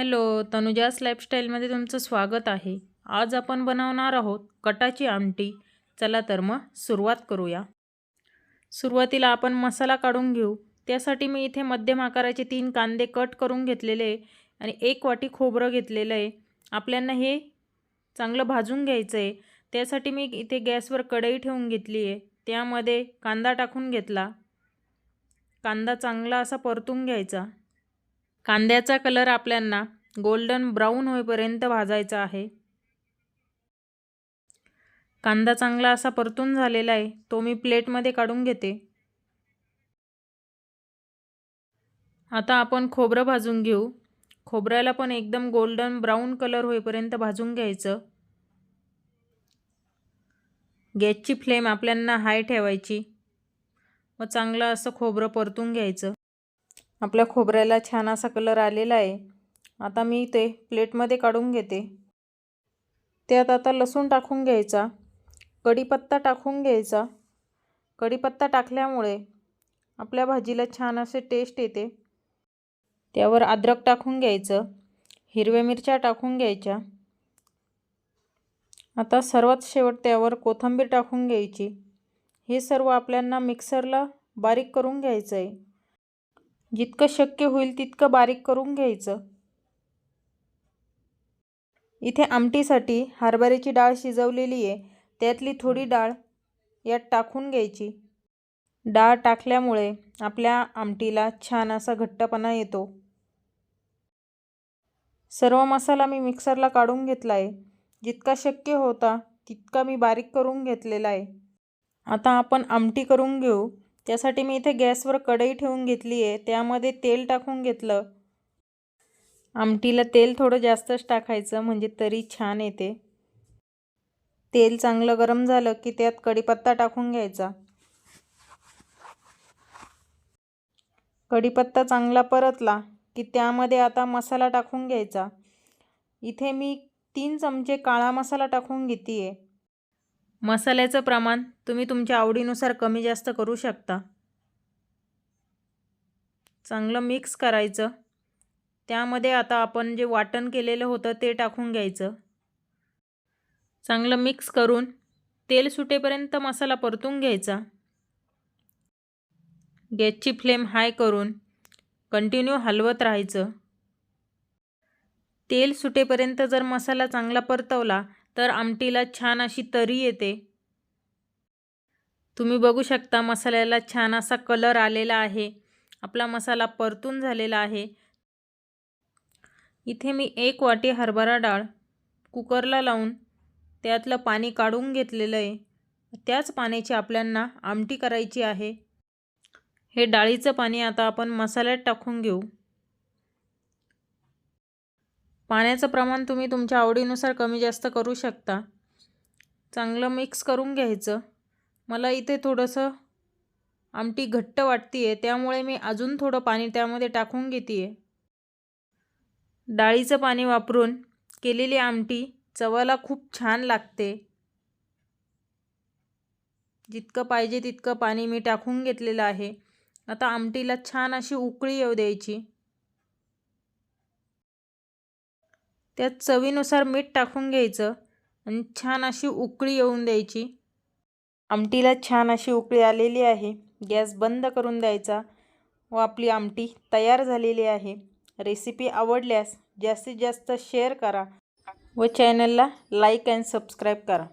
Hello तनुजास लाईफस्टाईलमध्ये तुमचं स्वागत आहे. आज आपण बनवणार आहोत कटाची आमटी. चला तर मग सुरुवात करूया. सुरुवातीला आपण मसाला काढून घेऊ. त्यासाठी मी इथे मध्यम आकाराचे तीन कांदे कट करून घेतलेले आहे आणि एक वाटी खोबरं घेतलेलं आहे. आपल्यांना हे चांगलं भाजून घ्यायचं आहे त्यासाठी मी इथे गॅसवर कढई ठेवून घेतली आहे. त्यामध्ये कांदा टाकून घेतला. कांदा चांगला असा परतून घ्यायचा. कांद्याचा कलर आपल्यांना गोल्डन ब्राऊन होईपर्यंत भाजायचा आहे. कांदा चांगला असा परतून झालेला आहे तो मी प्लेटमध्ये काढून घेते. आता आपण खोबरं भाजून घेऊ. खोबऱ्याला पण एकदम गोल्डन ब्राऊन कलर होईपर्यंत भाजून घ्यायचं. गॅसची फ्लेम आपल्यांना हाय ठेवायची. व चांगलं असं खोबरं परतून घ्यायचं. आपल्या खोबऱ्याला छान असा कलर आलेला आहे. आता मी ते प्लेटमध्ये काढून घेते. त्यात आता लसूण टाकून घ्यायचा. कढीपत्ता टाकून घ्यायचा. कढीपत्ता टाकल्यामुळे आपल्या भाजीला छान असे टेस्ट येते. त्यावर अद्रक टाकून घ्यायचं. हिरव्या मिरच्या टाकून घ्यायच्या. आता सर्वात शेवट त्यावर कोथिंबीर टाकून घ्यायची. हे सर्व आपल्यांना मिक्सरला बारीक करून घ्यायचं आहे जितकं शक्य होईल तितकं बारीक करून घ्यायचं. इथे आमटीसाठी हरभऱ्याची डाळ शिजवलेली आहे. त्यातली थोडी डाळ यात टाकून घ्यायची. डाळ टाकल्यामुळे आपल्या आमटीला छान असा घट्टपणा येतो. सर्व मसाला मी मिक्सरला काढून घेतला आहे. जितका शक्य होता तितका मी बारीक करून घेतलेला आहे. आता आपण आमटी करून घेऊ. त्यासाठी मी इथे गॅसवर कढई ठेवून घेतली आहे. त्यामध्ये तेल टाकून घेतलं. आमटीला तेल थोडं जास्तच टाकायचं म्हणजे तरी छान येते. तेल चांगलं गरम झालं की त्यात कढीपत्ता टाकून घ्यायचा. कढीपत्ता चांगला परतला की त्यामध्ये आता मसाला टाकून घ्यायचा. इथे मी तीन चमचे काळा मसाला टाकून घेते आहे मसाल्याचं प्रमाण तुम्ही तुमच्या आवडीनुसार कमी जास्त करू शकता. चांगलं मिक्स करायचं. त्यामध्ये आता आपण जे वाटण केलेलं होतं ते टाकून घ्यायचं. चांगलं मिक्स करून तेल सुटेपर्यंत मसाला परतून घ्यायचा. गॅसची फ्लेम हाय करून कंटिन्यू हलवत राहायचं. तेल सुटेपर्यंत जर मसाला चांगला परतवला तर आमटीला छान अशी तरी येते. तुम्ही बघू शकता मसाल्याला छान असा कलर आलेला आहे. आपला मसाला परतून झालेला आहे. इथे मी एक वाटी हरभरा डाळ कुकरला लावून त्यातलं पाणी काढून घेतलेलं आहे. त्याच पाण्याची आपल्यांना आमटी करायची आहे. हे डाळीचं पाणी आता आपण मसाल्यात टाकून घेऊ. पाण्याचं प्रमाण तुम्ही तुमच्या आवडीनुसार कमी जास्त करू शकता. चांगलं मिक्स करून घ्यायचं. मला इथे थोडंसं आमटी घट्ट वाटते आहे त्यामुळे मी अजून थोडं पाणी त्यामध्ये टाकून घेते आहे डाळीचं पाणी वापरून केलेली आमटी चवाला खूप छान लागते. जितकं पाहिजे तितकं पाणी मी टाकून घेतलेलं आहे. आता आमटीला छान अशी उकळी येऊ द्यायची. त्यात चवीनुसार मीठ टाकून घ्यायचं आणि छान अशी उकळी येऊन द्यायची. आमटीला छान अशी उकळी आलेली आहे. गॅस बंद करून द्यायचा व आपली आमटी तयार झालेली आहे. रेसिपी आवडल्यास जास्तीत जास्त शेअर करा व चॅनलला लाईक अँड सबस्क्राईब करा.